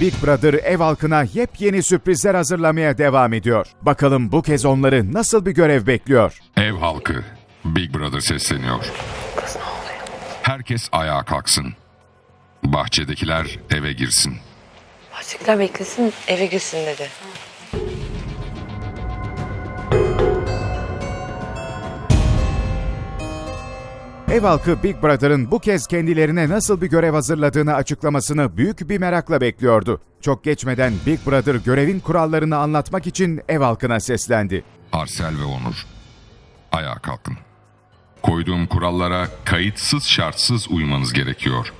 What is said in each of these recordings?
Big Brother ev halkına yepyeni sürprizler hazırlamaya devam ediyor. Bakalım bu kez onları nasıl bir görev bekliyor? Ev halkı, Big Brother sesleniyor. Herkes ayağa kalksın. Bahçedekiler eve girsin. Bahçekiler beklesin eve girsin dedi. Ev halkı Big Brother'ın bu kez kendilerine nasıl bir görev hazırladığını açıklamasını büyük bir merakla bekliyordu. Çok geçmeden Big Brother görevin kurallarını anlatmak için ev halkına seslendi. Arsel ve Onur, ayağa kalkın. Koyduğum kurallara kayıtsız şartsız uymanız gerekiyor.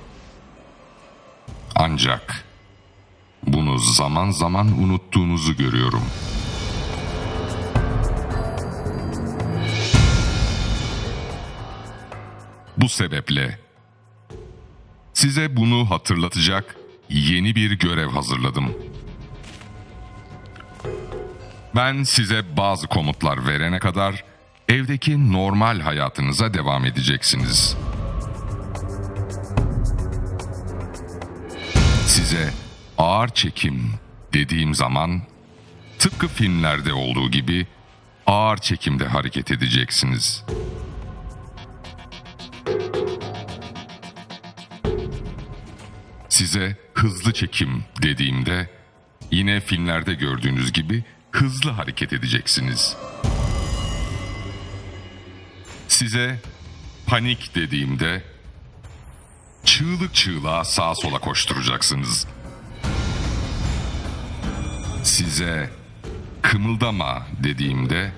Ancak bunu zaman zaman unuttuğunuzu görüyorum. Bu sebeple size bunu hatırlatacak yeni bir görev hazırladım. Ben size bazı komutlar verene kadar evdeki normal hayatınıza devam edeceksiniz. Size ağır çekim dediğim zaman tıpkı filmlerde olduğu gibi ağır çekimde hareket edeceksiniz. Size hızlı çekim dediğimde yine filmlerde gördüğünüz gibi hızlı hareket edeceksiniz. Size panik dediğimde çığlık çığlığa sağa sola koşturacaksınız. Size kımıldama dediğimde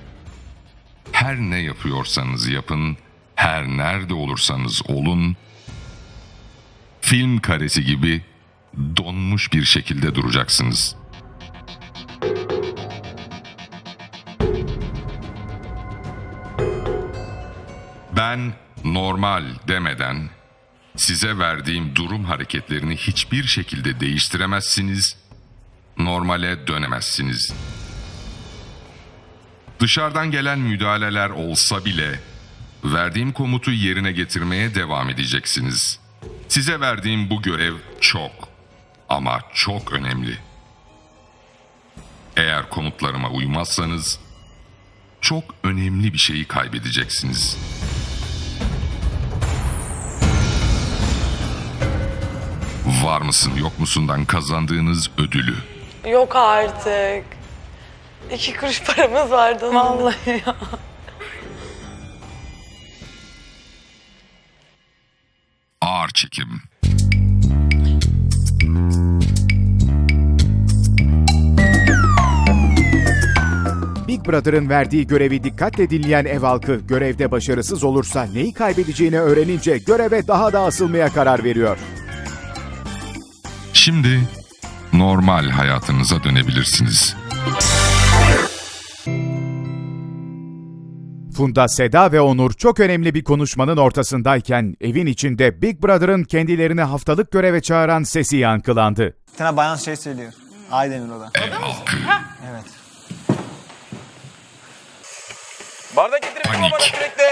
her ne yapıyorsanız yapın, her nerede olursanız olun, film karesi gibi donmuş bir şekilde duracaksınız. Ben normal demeden size verdiğim durum hareketlerini hiçbir şekilde değiştiremezsiniz, normale dönemezsiniz. Dışarıdan gelen müdahaleler olsa bile verdiğim komutu yerine getirmeye devam edeceksiniz. Size verdiğim bu görev çok ama çok önemli. Eğer komutlarıma uymazsanız çok önemli bir şeyi kaybedeceksiniz. Var mısın yok musundan kazandığınız ödülü. Yok artık. İki kuruş paramız vardı. Vallahi ya. Ağır çekim. Big Brother'ın verdiği görevi dikkatle dinleyen ev halkı görevde başarısız olursa neyi kaybedeceğini öğrenince göreve daha da asılmaya karar veriyor. Şimdi normal hayatınıza dönebilirsiniz. Funda, Seda ve Onur çok önemli bir konuşmanın ortasındayken evin içinde Big Brother'ın kendilerini haftalık göreve çağıran sesi yankılandı. Bir tane bayan şey söylüyor. Aydemir o da. Evet. Bardak getirin Panik. bana sürekli.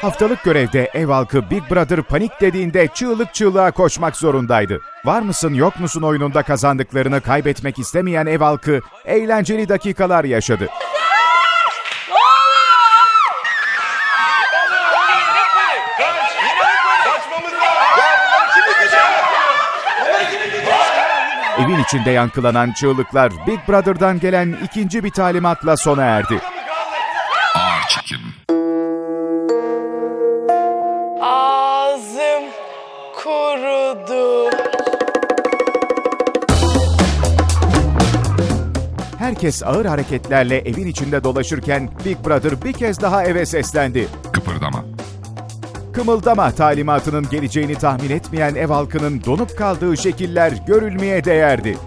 Haftalık görevde ev halkı Big Brother panik dediğinde çığlık çığlığa koşmak zorundaydı. Var mısın yok musun oyununda kazandıklarını kaybetmek istemeyen ev halkı eğlenceli dakikalar yaşadı. Evin içinde yankılanan çığlıklar Big Brother'dan gelen ikinci bir talimatla sona erdi. Ağır çekim. Ağzım kurudu. Herkes ağır hareketlerle evin içinde dolaşırken Big Brother bir kez daha eve seslendi. Kıpırdama. Kımıldama talimatının geleceğini tahmin etmeyen ev halkının donup kaldığı şekiller görülmeye değerdi.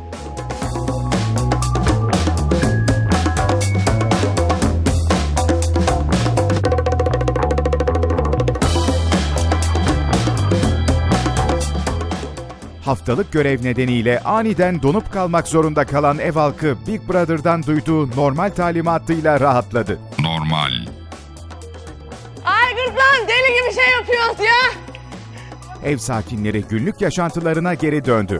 Haftalık görev nedeniyle aniden donup kalmak zorunda kalan ev halkı Big Brother'dan duyduğu normal talimatıyla rahatladı. Normal. Aygıt lan deli gibi şey yapıyoruz ya. Ev sakinleri günlük yaşantılarına geri döndü.